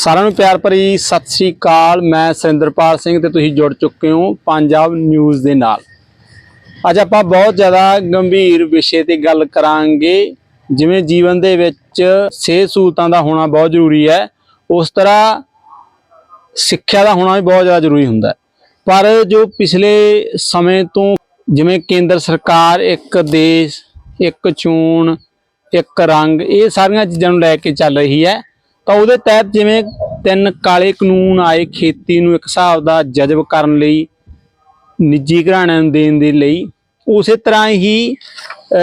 ਸਾਰਿਆਂ ਨੂੰ ਪਿਆਰ ਭਰੀ ਸਤਿ ਸ੍ਰੀ ਅਕਾਲ। ਮੈਂ ਸੁਰਿੰਦਰਪਾਲ ਸਿੰਘ ਤੇ ਤੁਸੀਂ ਜੁੜ ਚੁੱਕੇ ਹੋ ਪੰਜਾਬ ਨਿਊਜ਼ ਦੇ ਨਾਲ। ਅੱਜ ਆਪਾਂ ਬਹੁਤ ਜ਼ਿਆਦਾ ਗੰਭੀਰ ਵਿਸ਼ੇ ਤੇ ਗੱਲ ਕਰਾਂਗੇ। ਜਿਵੇਂ ਜੀਵਨ ਦੇ ਵਿੱਚ ਸਿਹਤ ਸਹੂਲਤਾਂ ਦਾ ਹੋਣਾ ਬਹੁਤ ਜ਼ਰੂਰੀ ਹੈ। ਉਸ ਤਰ੍ਹਾਂ ਸਿੱਖਿਆ ਦਾ ਹੋਣਾ ਵੀ ਬਹੁਤ ਜ਼ਿਆਦਾ ਜ਼ਰੂਰੀ ਹੁੰਦਾ ਪਰ ਜੋ ਪਿਛਲੇ ਸਮੇਂ ਤੋਂ ਜਿਵੇਂ ਕੇਂਦਰ ਸਰਕਾਰ ਇੱਕ ਦੇਸ਼, ਇੱਕ ਚੋਣ, ਇੱਕ ਰੰਗ, ਇਹ ਸਾਰੀਆਂ ਚੀਜ਼ਾਂ ਨੂੰ ਲੈ ਕੇ ਚੱਲ ਰਹੀ ਹੈ। ਤਾਂ ਉਹਦੇ ਤਹਿਤ ਜਿਵੇਂ ਤਿੰਨ ਕਾਲੇ ਕਾਨੂੰਨ ਆਏ ਖੇਤੀ ਨੂੰ ਇੱਕ ਹਿਸਾਬ ਦਾ ਜਜ਼ਬ ਕਰਨ ਲਈ, ਨਿੱਜੀ ਘਰਾਣਿਆਂ ਨੂੰ ਦੇਣ ਦੇ ਲਈ, ਉਸੇ ਤਰ੍ਹਾਂ ਹੀ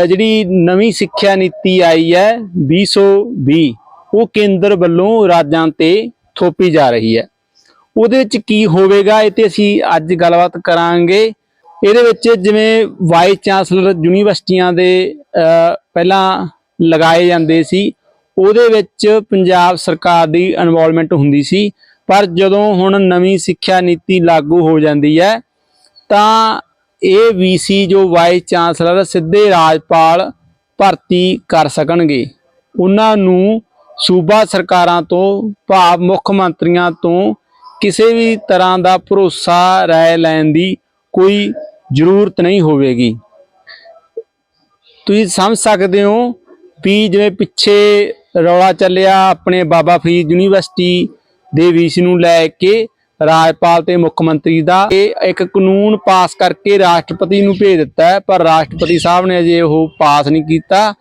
ਜਿਹੜੀ ਨਵੀਂ ਸਿੱਖਿਆ ਨੀਤੀ ਆਈ ਹੈ 2020 ਉਹ ਕੇਂਦਰ ਵੱਲੋਂ ਰਾਜਾਂ ਤੇ ਥੋਪੀ ਜਾ ਰਹੀ ਹੈ। ਉਹਦੇ ਵਿੱਚ ਕੀ ਹੋਵੇਗਾ, ਇਹ ਤੇ ਅਸੀਂ ਅੱਜ ਗੱਲਬਾਤ ਕਰਾਂਗੇ। ਇਹਦੇ ਵਿੱਚ ਜਿਵੇਂ ਵਾਈਸ ਚਾਂਸਲਰ ਯੂਨੀਵਰਸਿਟੀਆਂ ਦੇ ਪਹਿਲਾਂ ਲਗਾਏ ਜਾਂਦੇ ਸੀ ਉਹਦੇ ਵਿੱਚ ਪੰਜਾਬ ਸਰਕਾਰ ਦੀ ਇਨਵੋਲਵਮੈਂਟ ਹੁੰਦੀ ਸੀ, ਪਰ ਜਦੋਂ ਹੁਣ ਨਵੀਂ ਸਿੱਖਿਆ ਨੀਤੀ ਲਾਗੂ ਹੋ ਜਾਂਦੀ ਹੈ, ਤਾਂ ਇਹ ਵੀਸੀ ਜੋ ਵਾਈਸ ਚਾਂਸਲਰ ਸਿੱਧੇ ਰਾਜਪਾਲ ਭਰਤੀ ਕਰ ਸਕਣਗੇ। ਉਹਨਾਂ ਨੂੰ ਸੂਬਾ ਸਰਕਾਰਾਂ ਤੋਂ, ਭਾਵ ਮੁੱਖ ਮੰਤਰੀਆਂ ਤੋਂ ਕਿਸੇ ਵੀ ਤਰ੍ਹਾਂ ਦਾ ਭਰੋਸਾ ਰਾਏ ਲੈਣ ਦੀ ਕੋਈ ਜ਼ਰੂਰਤ ਨਹੀਂ ਹੋਵੇਗੀ। ਤੁਸੀਂ ਸਮਝ ਸਕਦੇ ਹੋ ਵੀ ਜਿਵੇਂ ਪਿੱਛੇ ਰੌਲਾ ਚੱਲਿਆ ਆਪਣੇ ਬਾਬਾ ਫਰੀਦ ਯੂਨੀਵਰਸਿਟੀ ਦੇ ਵੀਸੀ ਨੂੰ ਲੈ ਕੇ ਰਾਜਪਾਲ ਤੇ ਮੁੱਖ ਮੰਤਰੀ ਦਾ। ਇਹ ਇੱਕ ਕਾਨੂੰਨ ਪਾਸ ਕਰਕੇ ਰਾਸ਼ਟਰਪਤੀ ਨੂੰ ਭੇਜ ਦਿੱਤਾ ਪਰ ਰਾਸ਼ਟਰਪਤੀ ਸਾਹਿਬ ਨੇ ਅਜੇ ਉਹ ਪਾਸ ਨਹੀਂ ਕੀਤਾ।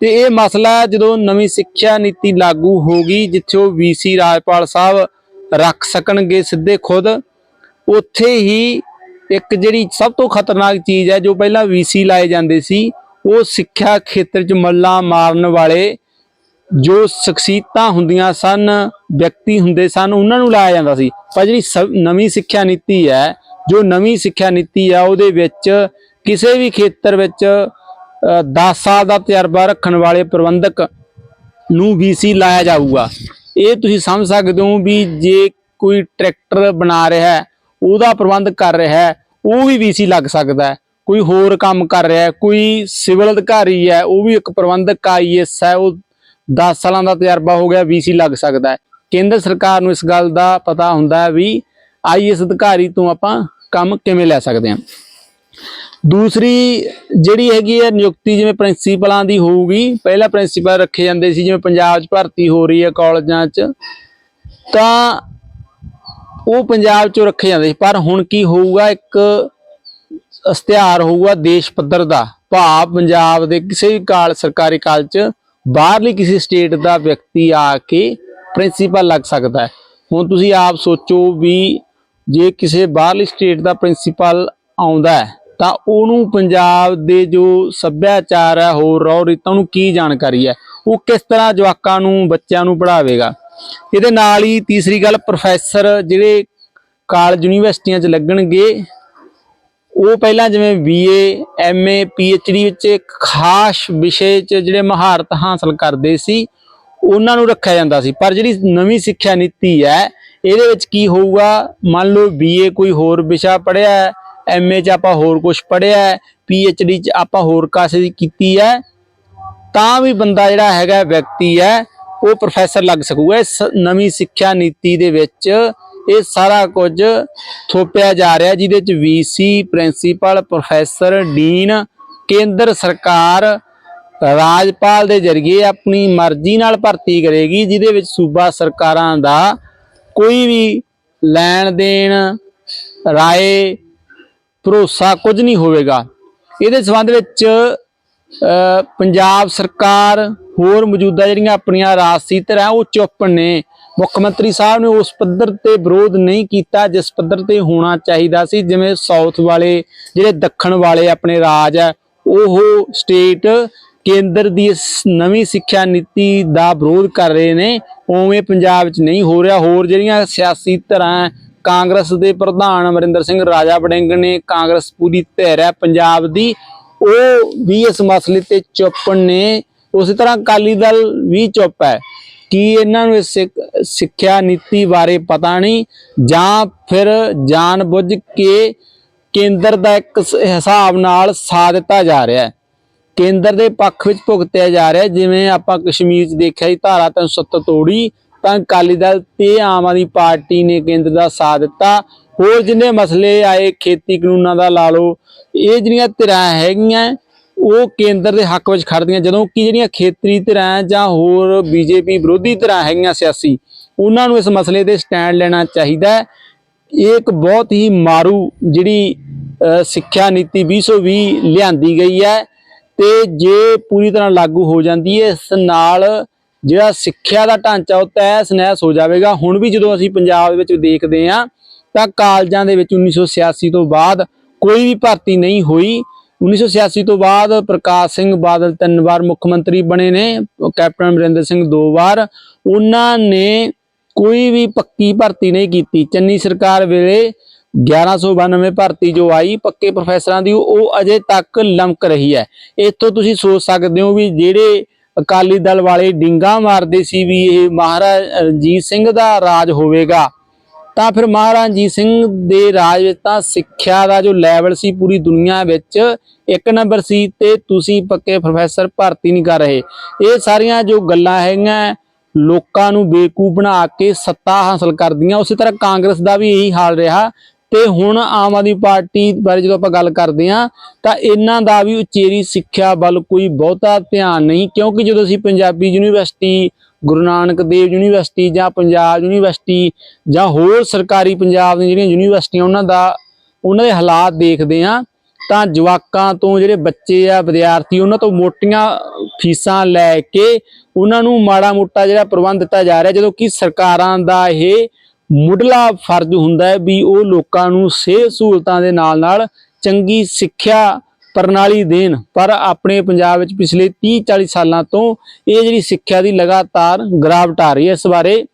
ਤੇ ਇਹ ਮਸਲਾ ਜਦੋਂ ਨਵੀਂ ਸਿੱਖਿਆ ਨੀਤੀ ਲਾਗੂ ਹੋ ਗਈ, ਜਿੱਥੇ ਉਹ ਵੀਸੀ ਰਾਜਪਾਲ ਸਾਹਿਬ ਰੱਖ ਸਕਣਗੇ ਸਿੱਧੇ ਖੁਦ, ਉੱਥੇ ਹੀ ਇੱਕ ਜਿਹੜੀ ਸਭ ਤੋਂ ਖਤਰਨਾਕ ਚੀਜ਼ ਹੈ, ਜੋ ਪਹਿਲਾਂ ਵੀਸੀ ਲਾਏ ਜਾਂਦੇ ਸੀ, ਉਹ ਸਿੱਖਿਆ ਖੇਤਰ 'ਚ ਮੱਲਾ ਮਾਰਨ ਵਾਲੇ ਜੋ ਸ਼ਖਸੀਅਤਾਂ ਹੁੰਦੀਆਂ ਸਨ, ਵਿਅਕਤੀ ਹੁੰਦੇ ਸਨ, ਉਹਨਾਂ ਨੂੰ ਲਾਇਆ ਜਾਂਦਾ ਸੀ। ਪਰ ਜਿਹੜੀ ਸ- ਨਵੀਂ ਸਿੱਖਿਆ ਨੀਤੀ ਹੈ, ਜੋ ਨਵੀਂ ਸਿੱਖਿਆ ਨੀਤੀ ਆ ਉਹਦੇ ਵਿੱਚ ਕਿਸੇ ਵੀ ਖੇਤਰ ਵਿੱਚ 10 ਸਾਲ ਦਾ ਤਜਰਬਾ ਰੱਖਣ ਵਾਲੇ ਪ੍ਰਬੰਧਕ ਨੂੰ ਵੀਸੀ ਲਾਇਆ ਜਾਊਗਾ। ਇਹ ਤੁਸੀਂ ਸਮਝ ਸਕਦੇ ਹੋ ਵੀ ਜੇ ਕੋਈ ਟਰੈਕਟਰ ਬਣਾ ਰਿਹਾ ਹੈ, ਉਹਦਾ ਪ੍ਰਬੰਧ ਕਰ ਰਿਹਾ ਹੈ, ਉਹ ਵੀ ਵੀਸੀ ਲੱਗ ਸਕਦਾ ਹੈ। ਕੋਈ ਹੋਰ ਕੰਮ ਕਰ ਰਿਹਾ ਹੈ, ਕੋਈ ਸਿਵਲ ਅਧਿਕਾਰੀ ਹੈ, ਉਹ ਵੀ ਇੱਕ ਪ੍ਰਬੰਧਕ ਆਈਐਸ ਹੈ, ਉਹ 10 ਸਾਲਾਂ ਦਾ ਤਜਰਬਾ ਹੋ ਗਿਆ ਵੀਸੀ ਲੱਗ ਸਕਦਾ ਹੈ। ਕੇਂਦਰ ਸਰਕਾਰ ਨੂੰ ਇਸ ਗੱਲ ਦਾ ਪਤਾ ਹੁੰਦਾ ਹੈ ਵੀ ਆਈਐਸ ਅਧਿਕਾਰੀ ਤੋਂ ਆਪਾਂ ਕੰਮ ਕਿਵੇਂ ਲੈ ਸਕਦੇ ਹਾਂ। ਦੂਸਰੀ ਜਿਹੜੀ ਹੈਗੀ ਹੈ ਨਿਯੁਕਤੀ ਜਿਵੇਂ ਪ੍ਰਿੰਸੀਪਲਾਂ ਦੀ ਹੋਊਗੀ, ਪਹਿਲਾਂ ਪ੍ਰਿੰਸੀਪਲ ਰੱਖੇ ਜਾਂਦੇ ਸੀ, ਜਿਵੇਂ ਪੰਜਾਬ 'ਚ ਭਰਤੀ ਹੋ ਰਹੀ ਹੈ ਕਾਲਜਾਂ 'ਚ, ਤਾਂ ਉਹ ਪੰਜਾਬ 'ਚੋਂ ਰੱਖੇ ਜਾਂਦੇ ਸੀ। ਪਰ ਹੁਣ ਕੀ ਹੋਊਗਾ, ਇੱਕ ਇਸ਼ਤਿਹਾਰ ਹੋਊਗਾ ਦੇਸ਼ ਪੱਧਰ ਦਾ, ਭਾਵ ਪੰਜਾਬ ਦੇ ਕਿਸੇ ਵੀ ਕਾਲ, ਸਰਕਾਰੀ ਕਾਲ 'ਚ ਬਾਹਰਲੀ ਕਿਸੇ ਸਟੇਟ ਦਾ ਵਿਅਕਤੀ ਆ ਕੇ ਪ੍ਰਿੰਸੀਪਲ ਲੱਗ ਸਕਦਾ ਹੈ। ਹੁਣ ਤੁਸੀਂ ਆਪ ਸੋਚੋ ਵੀ ਜੇ ਕਿਸੇ ਬਾਹਰਲੀ ਸਟੇਟ ਦਾ ਪ੍ਰਿੰਸੀਪਲ ਆਉਂਦਾ ਹੈ, ਤਾਂ ਉਹਨੂੰ ਪੰਜਾਬ ਦੇ ਜੋ ਸੱਭਿਆਚਾਰ ਹੈ ਹੋਰ ਰੌ ਰੀਤਾਂ ਨੂੰ ਕੀ ਜਾਣਕਾਰੀ ਹੈ, ਉਹ ਕਿਸ ਤਰ੍ਹਾਂ ਜਵਾਕਾਂ ਨੂੰ, ਬੱਚਿਆਂ ਨੂੰ ਪੜ੍ਹਾਵੇਗਾ। ਇਹਦੇ ਨਾਲ ਹੀ ਤੀਸਰੀ ਗੱਲ ਪ੍ਰੋਫੈਸਰ ਜਿਹੜੇ ਕਾਲਜ ਯੂਨੀਵਰਸਿਟੀਆਂ 'ਚ ਲੱਗਣਗੇ ਉਹ ਪਹਿਲਾਂ ਜਿਵੇਂ ਬੀਏ ਐਮਏ ਪੀਐਚਡੀ ਵਿੱਚ ਇੱਕ ਖਾਸ ਵਿਸ਼ੇ 'ਚ ਜਿਹੜੇ ਮਹਾਰਤ ਹਾਸਲ ਕਰਦੇ ਸੀ, ਉਹਨਾਂ ਨੂੰ ਰੱਖਿਆ ਜਾਂਦਾ ਸੀ। ਪਰ ਜਿਹੜੀ ਨਵੀਂ ਸਿੱਖਿਆ ਨੀਤੀ ਹੈ, ਇਹਦੇ ਵਿੱਚ ਕੀ ਹੋਊਗਾ? ਮੰਨ ਲਓ ਬੀਏ ਕੋਈ ਹੋਰ ਵਿਸ਼ਾ ਪੜ੍ਹਿਆ ਹੈ ਐਮਏ 'ਚ ਆਪਾਂ ਹੋਰ ਕੁਝ ਪੜ੍ਹਿਆ ਹੈ ਪੀਐਚਡੀ 'ਚ ਆਪਾਂ ਹੋਰ ਕਾਸੇ ਦੀ ਕੀਤੀ ਹੈ, ਤਾਂ ਵੀ ਬੰਦਾ ਜਿਹੜਾ ਹੈਗਾ ਵਿਅਕਤੀ ਹੈ, ਉਹ ਪ੍ਰੋਫੈਸਰ ਲੱਗ ਸਕੂਗਾ। ਇਸ ਨਵੀਂ ਸਿੱਖਿਆ ਨੀਤੀ ਦੇ ਵਿੱਚ ਇਹ ਸਾਰਾ ਕੁਝ ਥੋਪਿਆ ਜਾ ਰਿਹਾ ਜਿਹਦੇ ਚ ਵੀਸੀ ਪ੍ਰਿੰਸੀਪਲ ਪ੍ਰੋਫੈਸਰ ਡੀਨ ਕੇਂਦਰ ਸਰਕਾਰ, ਰਾਜਪਾਲ ਦੇ ਜ਼ਰੀਏ ਆਪਣੀ ਮਰਜ਼ੀ ਨਾਲ ਭਰਤੀ ਕਰੇਗੀ, ਜਿਹਦੇ ਵਿੱਚ ਸੂਬਾ ਸਰਕਾਰਾਂ ਦਾ ਕੋਈ ਵੀ ਲੈਣ ਦੇਣ, ਰਾਏ, ਭਰੋਸਾ ਕੁਝ ਨਹੀਂ ਹੋਵੇਗਾ। ਇਹਦੇ ਸੰਬੰਧ ਵਿੱਚ ਪੰਜਾਬ ਸਰਕਾਰ ਹੋਰ ਮੌਜੂਦਾ ਜਿਹੜੀਆਂ ਆਪਣੀਆਂ ਰਾਜਸੀ ਧਿਰਾਂ ਉਹ ਚੁੱਪ ਨੇ। ਮੁੱਖ ਮੰਤਰੀ ਸਾਹਿਬ ਨੇ ਉਸ ਪੱਧਰ ਤੇ ਵਿਰੋਧ ਨਹੀਂ ਕੀਤਾ ਜਿਸ ਪੱਧਰ ਤੇ ਹੋਣਾ ਚਾਹੀਦਾ ਸੀ, ਜਿਵੇਂ ਸਾਊਥ ਵਾਲੇ, ਜਿਹੜੇ ਦੱਖਣ ਵਾਲੇ ਆਪਣੇ ਰਾਜ ਹੈ ਉਹ ਸਟੇਟ ਕੇਂਦਰ ਦੀ ਇਸ ਨਵੀਂ ਸਿੱਖਿਆ ਨੀਤੀ ਦਾ ਵਿਰੋਧ ਕਰ ਰਹੇ ਨੇ, ਉਵੇਂ ਪੰਜਾਬ 'ਚ ਨਹੀਂ ਹੋ ਰਿਹਾ। ਹੋਰ ਜਿਹੜੀਆਂ ਸਿਆਸੀ ਧਿਰਾਂ ਕਾਂਗਰਸ ਦੇ ਪ੍ਰਧਾਨ ਅਮਰਿੰਦਰ ਸਿੰਘ, ਰਾਜਾ ਵੜਿੰਗ ਨੇ ਕਾਂਗਰਸ ਪੂਰੀ ਧਿਰ ਹੈ ਪੰਜਾਬ ਦੀ, ਉਹ ਵੀ ਇਸ ਮਸਲੇ ਤੇ ਚੁੱਪ ਨੇ। ਉਸੇ ਤਰ੍ਹਾਂ ਅਕਾਲੀ ਦਲ ਵੀ ਚੁੱਪ ਹੈ ਕੀ ਇਹਨਾਂ ਨੂੰ ਇਸ ਸਿੱਖ- ਸਿੱਖਿਆ ਨੀਤੀ ਬਾਰੇ ਪਤਾ ਨਹੀਂ? ਜਾਂ ਫਿਰ ਜਾਣ ਬੁੱਝ ਕੇ ਕੇਂਦਰ ਦਾ ਇੱਕ ਹਿਸਾਬ ਨਾਲ ਸਾਥ ਦਿੱਤਾ ਜਾ ਰਿਹਾ ਹੈ। ਕੇਂਦਰ ਦੇ ਪੱਖ ਵਿੱਚ ਭੁਗਤਿਆ ਜਾ ਰਿਹਾ ਜਿਵੇਂ ਆਪਾਂ ਕਸ਼ਮੀਰ 'ਚ ਦੇਖਿਆ ਜੀ, ਧਾਰਾ 370 ਤੋੜੀ, ਤਾਂ ਅਕਾਲੀ ਦਲ ਤੇ ਆਮ ਆਦਮੀ ਪਾਰਟੀ ਨੇ ਕੇਂਦਰ ਦਾ ਸਾਥ ਦਿੱਤਾ। ਹੋਰ ਜਿੰਨੇ ਮਸਲੇ ਆਏ, ਖੇਤੀ ਕਾਨੂੰਨਾਂ ਦਾ ਲਾ ਲਓ, ਇਹ ਜਿਹੜੀਆਂ ਧਿਰਾਂ ਹੈਗੀਆਂ ਉਹ ਕੇਂਦਰ ਦੇ ਹੱਕ ਵਿੱਚ ਖੜਦੀਆਂ, ਜਦੋਂ ਕਿ ਜਿਹੜੀਆਂ ਖੇਤਰੀ ਧਿਰਾਂ ਜਾਂ ਹੋਰ ਬੀਜੇਪੀ ਵਿਰੋਧੀ ਧਿਰਾਂ ਹੈਗੀਆਂ ਸਿਆਸੀ, ਉਹਨਾਂ ਨੂੰ ਇਸ ਮਸਲੇ ਤੇ ਸਟੈਂਡ ਲੈਣਾ ਚਾਹੀਦਾ ਹੈ। ਇਹ ਇੱਕ ਬਹੁਤ ਹੀ ਮਾਰੂ ਜਿਹੜੀ ਸਿੱਖਿਆ ਨੀਤੀ 2020 ਲਿਆਂਦੀ ਗਈ ਹੈ ਤੇ ਜੇ ਪੂਰੀ ਤਰ੍ਹਾਂ ਲਾਗੂ ਹੋ ਜਾਂਦੀ ਹੈ, ਇਸ ਨਾਲ ਜਿਹੜਾ ਸਿੱਖਿਆ ਦਾ ਢਾਂਚਾ ਉਹ ਤਹਿਸ ਨਹਿਸ ਹੋ ਜਾਵੇਗਾ। ਹੁਣ ਵੀ ਜਦੋਂ ਅਸੀਂ ਪੰਜਾਬ ਵਿੱਚ ਦੇਖਦੇ ਹਾਂ, ਤਾਂ ਕਾਲਜਾਂ ਦੇ ਵਿੱਚ 1986 ਤੋਂ ਬਾਅਦ ਕੋਈ ਵੀ ਭਰਤੀ ਨਹੀਂ ਹੋਈ। 1986 ਤੋਂ ਬਾਅਦ ਪ੍ਰਕਾਸ਼ ਸਿੰਘ ਬਾਦਲ ਤਿੰਨ ਵਾਰ ਮੁੱਖ ਮੰਤਰੀ ਬਣੇ ਨੇ ਕੈਪਟਨ ਅਮਰਿੰਦਰ ਸਿੰਘ ਦੋ ਵਾਰ। ਉਹਨਾਂ ਨੇ ਕੋਈ ਵੀ ਪੱਕੀ ਭਰਤੀ ਨਹੀਂ ਕੀਤੀ। ਚੰਨੀ ਸਰਕਾਰ ਵੇਲੇ 1192 ਭਰਤੀ ਜੋ ਆਈ, ਪੱਕੇ ਪ੍ਰੋਫੈਸਰਾਂ ਦੀ, ਉਹ ਅਜੇ ਤੱਕ ਲਮਕ ਰਹੀ ਹੈ। ਇੱਥੋਂ ਤੁਸੀਂ ਸੋਚ ਸਕਦੇ ਹੋ ਵੀ ਜਿਹੜੇ ਅਕਾਲੀ ਦਲ ਵਾਲੇ ਡਿੰਗਾ ਮਾਰਦੇ ਸੀ ਵੀ ਇਹ ਮਹਾਰਾਜ ਰਣਜੀਤ ਸਿੰਘ ਦਾ ਰਾਜ ਹੋਵੇਗਾ ਤਾਂ ਫਿਰ ਮਹਾਰਾਜਾ ਰਣਜੀਤ ਸਿੰਘ ਦੇ ਰਾਜ ਵਿੱਚ ਤਾਂ ਸਿੱਖਿਆ ਦਾ ਜੋ ਲੈਵਲ ਸੀ ਪੂਰੀ ਦੁਨੀਆ ਵਿੱਚ, ਇੱਕ ਨੰਬਰ ਸੀ ਤੇ ਤੁਸੀਂ ਪੱਕੇ ਪ੍ਰੋਫੈਸਰ ਭਰਤੀ ਨਹੀਂ ਕਰ ਰਹੇ। ਇਹ ਸਾਰੀਆਂ ਜੋ ਗੱਲਾਂ ਹੈਗੀਆਂ, ਲੋਕਾਂ ਨੂੰ ਬੇਕੂ ਬਣਾ ਕੇ ਸੱਤਾ ਹਾਸਲ ਕਰਦੀਆਂ। ਉਸੇ ਤਰ੍ਹਾਂ ਕਾਂਗਰਸ ਦਾ ਵੀ ਇਹੀ ਹਾਲ ਰਿਹਾ। ਤੇ ਹੁਣ ਆਮ ਆਦਮੀ ਪਾਰਟੀ ਬਾਰੇ ਜਦੋਂ ਆਪਾਂ ਗੱਲ ਕਰਦੇ ਹਾਂ, ਤਾਂ ਇਹਨਾਂ ਦਾ ਵੀ ਉਚੇਰੀ ਸਿੱਖਿਆ ਵੱਲ ਕੋਈ ਬਹੁਤਾ ਧਿਆਨ ਨਹੀਂ। ਕਿਉਂਕਿ ਜਦੋਂ ਅਸੀਂ ਪੰਜਾਬੀ ਯੂਨੀਵਰਸਿਟੀ ਗੁਰੂ ਨਾਨਕ ਦੇਵ ਯੂਨੀਵਰਸਿਟੀ ਜਾਂ ਪੰਜਾਬ ਯੂਨੀਵਰਸਿਟੀ ਜਾਂ ਹੋਰ ਸਰਕਾਰੀ ਪੰਜਾਬ ਦੀਆਂ ਜਿਹੜੀਆਂ ਯੂਨੀਵਰਸਿਟੀਆਂ ਉਹਨਾਂ ਦਾ, ਉਹਨਾਂ ਦੇ ਹਾਲਾਤ ਦੇਖਦੇ ਹਾਂ, ਤਾਂ ਜਵਾਕਾਂ ਤੋਂ ਜਿਹੜੇ ਬੱਚੇ ਆ, ਵਿਦਿਆਰਥੀ, ਉਹਨਾਂ ਤੋਂ ਮੋਟੀਆਂ ਫੀਸਾਂ ਲੈ ਕੇ ਉਹਨਾਂ ਨੂੰ ਮਾੜਾ ਮੋਟਾ ਜਿਹੜਾ ਪ੍ਰਬੰਧ ਦਿੱਤਾ ਜਾ ਰਿਹਾ, ਜਦੋਂ ਕਿ ਸਰਕਾਰਾਂ ਦਾ ਇਹ ਮੁੱਢਲਾ ਫਰਜ਼ ਹੁੰਦਾ ਹੈ ਵੀ ਉਹ ਲੋਕਾਂ ਨੂੰ ਸਿਹਤ ਸਹੂਲਤਾਂ ਦੇ ਨਾਲ ਨਾਲ ਚੰਗੀ ਸਿੱਖਿਆ ਪ੍ਰਣਾਲੀ ਦੇਣ। ਪਰ ਆਪਣੇ ਪੰਜਾਬ ਵਿੱਚ ਪਿਛਲੇ 30 40 ਸਾਲਾਂ ਤੋਂ ਇਹ ਜਿਹੜੀ ਸਿੱਖਿਆ ਦੀ ਲਗਾਤਾਰ ਗਿਰਾਵਟ ਆ ਰਹੀ ਹੈ, ਇਸ ਬਾਰੇ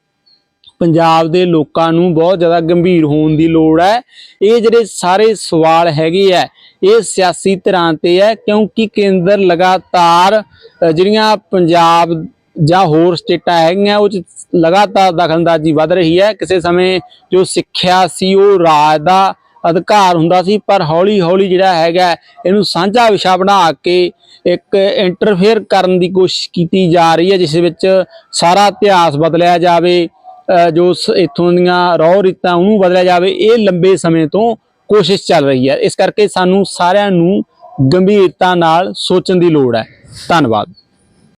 ਪੰਜਾਬ ਦੇ ਲੋਕਾਂ ਨੂੰ ਬਹੁਤ ਜ਼ਿਆਦਾ ਗੰਭੀਰ ਹੋਣ ਦੀ ਲੋੜ ਹੈ। ਇਹ ਜਿਹੜੇ ਸਾਰੇ ਸਵਾਲ ਹੈਗੇ ਆ, ਇਹ ਸਿਆਸੀ ਧਿਰਾਂ ਤੇ ਹੈ, ਕਿਉਂਕਿ ਕੇਂਦਰ ਲਗਾਤਾਰ ਜਿਹੜੀਆਂ ਪੰਜਾਬ ਜਾਂ ਹੋਰ ਸਟੇਟਾਂ ਹੈਗੀਆਂ, ਉਹ 'ਚ ਲਗਾਤਾਰ ਦਖਲਅੰਦਾਜ਼ੀ ਵੱਧ ਰਹੀ ਹੈ। ਕਿਸੇ ਸਮੇਂ ਜੋ ਸਿੱਖਿਆ ਸੀ, ਉਹ ਰਾਜ ਦਾ ਅਧਿਕਾਰ ਹੁੰਦਾ ਸੀ, ਪਰ ਹੌਲੀ ਹੌਲੀ ਜਿਹੜਾ ਹੈਗਾ, ਇਹਨੂੰ ਸਾਂਝਾ ਵਿਸ਼ਾ ਬਣਾ ਕੇ ਇੱਕ ਇੰਟਰਫੇਅਰ ਕਰਨ ਦੀ ਕੋਸ਼ਿਸ਼ ਕੀਤੀ ਜਾ ਰਹੀ ਹੈ, ਜਿਸ ਵਿੱਚ ਸਾਰਾ ਇਤਿਹਾਸ ਬਦਲਿਆ ਜਾਵੇ ਜੋ ਸ- ਇੱਥੋਂ ਦੀਆਂ ਰੌ ਰੀਤਾਂ ਉਹਨੂੰ ਬਦਲਿਆ ਜਾਵੇ, ਇਹ ਲੰਬੇ ਸਮੇਂ ਤੋਂ ਕੋਸ਼ਿਸ਼ ਚੱਲ ਰਹੀ ਹੈ। ਇਸ ਕਰਕੇ ਸਾਨੂੰ ਸਾਰਿਆਂ ਨੂੰ ਗੰਭੀਰਤਾ ਨਾਲ ਸੋਚਣ ਦੀ ਲੋੜ ਹੈ। ਧੰਨਵਾਦ।